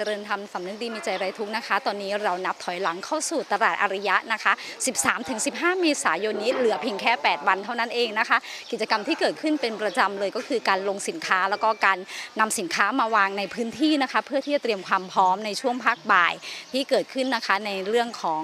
จริญธรรมสำนึกดีมีใจไร้ทุกข์นะคะ ตอนนี้เรานับถอยหลังเข้าสู่ตลาดอริยะนะคะ 13-15 เมษายนนี้เหลือเพียงแค่ 8 วันเท่านั้นเองนะคะ กิจกรรมที่เกิดขึ้นเป็นประจำเลยก็คือการลงสินค้าแล้วก็การนำสินค้ามาวางในพื้นที่นะคะ เพื่อที่จะเตรียมความพร้อมในช่วงพักบ่ายที่เกิดขึ้นนะคะในเรื่องของ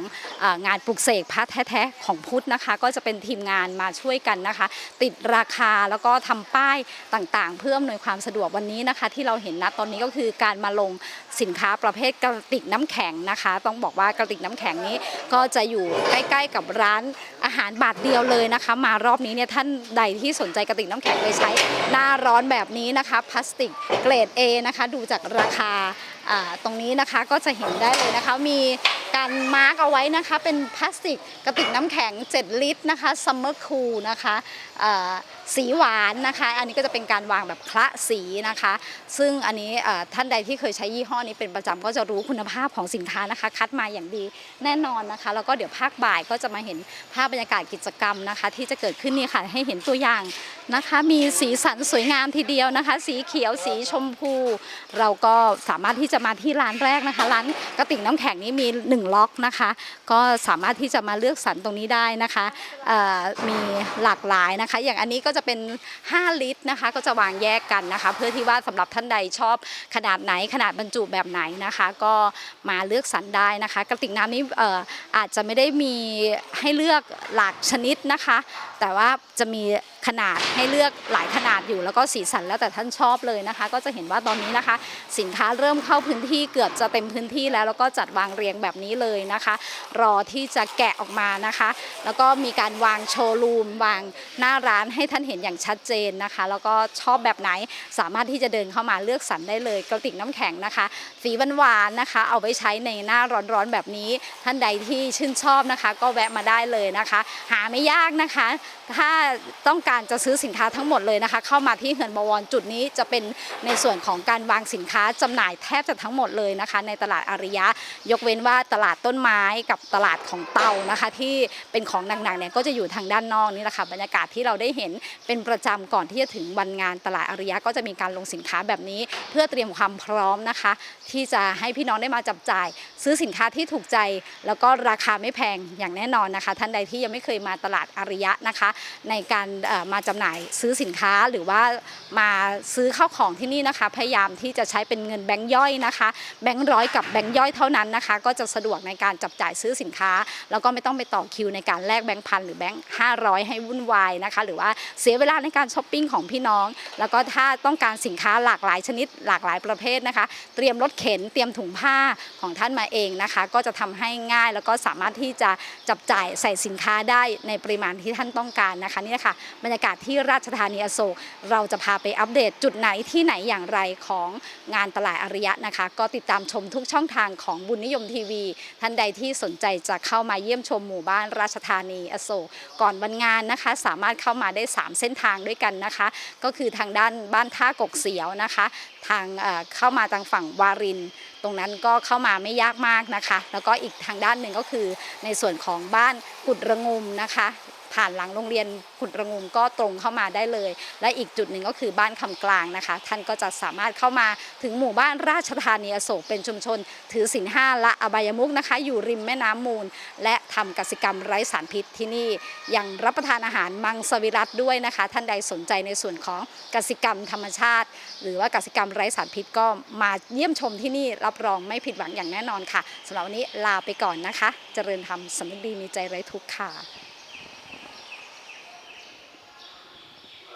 งานปลุกเสกพระแท้ๆของพุทธนะคะ ก็จะเป็นทีมงานมาช่วยกันนะคะ ติดราคาแล้วก็ทำป้ายต่างๆ เพื่ออำนวยความสะดวกวันนี้นะคะ ที่เราเห็นนะตอนนี้ก็คือการมาลงสินินค้าประเภทกระติกน้ำแข็งนะคะ ต้องบอกว่ากระติกน้ำแข็งนี้ก็จะอยู่ใกล้ ๆ กับร้านอาหารบาทเดียวเลยนะคะ มารอบนี้เนี่ยท่านใดที่สนใจกระติกน้ำแข็งไปใช้ หน้าร้อนแบบนี้นะคะพลาสติกเกรด A นะคะ ดูจากราคาตรงนี้นะคะก็จะเห็นได้เลยนะคะ มีการมาร์กเอาไว้นะคะ เป็นพลาสติกกระติกน้ำแข็ง 7 ลิตรนะคะซัมเมอร์คูลนะคะ สีหวานนะคะ อันนี้ก็จะเป็นการวางแบบคละสีนะคะ ซึ่งอันนี้ท่านใดที่เคยใช้ยี่ห้อนี้เป็นประจำก็จะรู้คุณภาพของสินค้านะคะ คัดมาอย่างดีแน่นอนนะคะ แล้วก็เดี๋ยวภาคบ่ายก็จะมาเห็นภาพบรรยากาศกิจกรรมนะคะ ที่จะเกิดขึ้นนี่ค่ะให้เห็นตัวอย่างนะคะ มีสีสันสวยงามทีเดียวนะคะ สีเขียวสีชมพู เราก็สามารถที่จะมาที่ร้านแรกนะคะ ร้านกระติกน้ำแข็งนี้มี 1 ล็อกนะคะ ก็สามารถที่จะมาเลือกสรรตรงนี้ได้นะคะมีหลากหลายนะคะ อย่างอันนี้ก็จะเป็น 5 ลิตรนะคะ ก็จะวางแยกกันนะคะ เพื่อที่ว่าสำหรับท่านใดชอบขนาดไหนขนาดบรรจุแบบไหนนะคะ ก็มาเลือกสรรได้นะคะ กระติกน้ำนี้เอ่ออาจจะไม่ได้มีให้เลือกหลากชนิดนะคะ แต่ว่าจะมี ขนาดให้เลือกหลายขนาดอยู่ แล้วก็สีสันแล้วแต่ท่านชอบเลยนะคะ ก็จะเห็นว่าตอนนี้นะคะ สินค้าเริ่มเข้าพื้นที่เกือบจะเต็มพื้นที่แล้วแล้วก็จัดวางเรียงแบบนี้เลยนะคะ รอที่จะแกะออกมานะคะ แล้วก็มีการวางโชว์รูมวางหน้าร้านให้ท่านเห็นอย่างชัดเจนนะคะ แล้วก็ชอบแบบไหนสามารถที่จะเดินเข้ามาเลือกสรรได้เลย กระติกน้ำแข็งนะคะสีหวานๆนะคะ เอาไว้ใช้ในหน้าร้อนๆแบบนี้ ท่านใดที่ชื่นชอบนะคะ ก็แวะมาได้เลยนะคะ หาไม่ยากนะคะ ถ้าต้องการจะซื้อสินค้าทั้งหมดเลยนะคะ เข้ามาที่เฮือนบวรจุดนี้จะเป็นในส่วนของการวางสินค้าจำหน่ายแทบจะทั้งหมดเลยนะคะ ในตลาดอาริยะ ยกเว้นว่าตลาดต้นไม้กับตลาดของเตานะคะ ที่เป็นของหนักๆเนี่ยก็จะอยู่ทางด้านนอกนี่แหละค่ะบรรยากาศที่เราได้เห็นเป็นประจำก่อนที่จะถึงวันงานตลาดอาริยะก็จะมีการลงสินค้าแบบนี้ เพื่อเตรียมความพร้อมนะคะ ที่จะให้พี่น้องได้มาจับจ่าย ซื้อสินค้าที่ถูกใจ แล้วก็ราคาไม่แพงอย่างแน่นอนนะคะ ท่านใดที่ยังไม่เคยมาตลาดอาริยะนะคะ ในการมาจำหน่ายซื้อสินค้าหรือว่ามาซื้อข้าวของที่นี่นะคะ พยายามที่จะใช้เป็นเงินแบงค์ย่อยนะคะ แบงค์ร้อยกับแบงค์ย่อยเท่านั้นนะคะ ก็จะสะดวกในการจับจ่ายซื้อสินค้า แล้วก็ไม่ต้องไปต่อคิวในการแลกแบงค์พันหรือแบงค์ห้าร้อยให้วุ่นวายนะคะ หรือว่าเสียเวลาในการช้อปปิ้งของพี่น้อง แล้วก็ถ้าต้องการสินค้าหลากหลายชนิดหลากหลายประเภทนะคะ เตรียมรถเข็นเตรียมถุงผ้าของท่านมาเองนะคะ ก็จะทำให้ง่ายแล้วก็สามารถที่จะจับจ่ายใส่สินค้าได้ในปริมาณที่ท่านต้องการนะคะนี่นะคะบรรยากาศที่ราชธานีอโศก เราจะพาไปอัปเดตจุดไหนที่ไหนอย่างไรของงานตลาดอาริยะนะคะ ก็ติดตามชมทุกช่องทางของบุญนิยมทีวี ท่านใดที่สนใจจะเข้ามาเยี่ยมชมหมู่บ้านราชธานีอโศก ก่อนวันงานนะคะ สามารถเข้ามาได้ 3 เส้นทางด้วยกันนะคะ ก็คือทางด้านบ้านท่ากกเสียวนะคะ ทางเอ่อเข้ามาทางฝั่งวาริน ตรงนั้นก็เข้ามาไม่ยากมากนะคะ แล้วก็อีกทางด้านหนึ่งก็คือในส่วนของบ้านกุดระงุมนะคะ ผ่านหลังโรงเรียนกุดระงุมก็ตรงเข้ามาได้เลย และอีกจุดหนึ่งก็คือบ้านคำกลางนะคะ ท่านก็จะสามารถเข้ามาถึงหมู่บ้านราชธานีอโศกเป็นชุมชน ถือศีลห้าละอบายมุกนะคะ อยู่ริมแม่น้ำมูล และทำกสิกรรมไร้สารพิษที่นี่ยังรับประทานอาหารมังสวิรัตด้วยนะคะ ท่านใดสนใจในส่วนของกสิกรรมธรรมชาติ หรือว่ากสิกรรมไร้สารพิษก็มาเยี่ยมชมที่นี่รับรองไม่ผิดหวังอย่างแน่นอนค่ะสำหรับวันนี้ลาไปก่อนนะคะ เจริญธรรมสำนึกดีมีใจไร้ทุกข์ค่ะ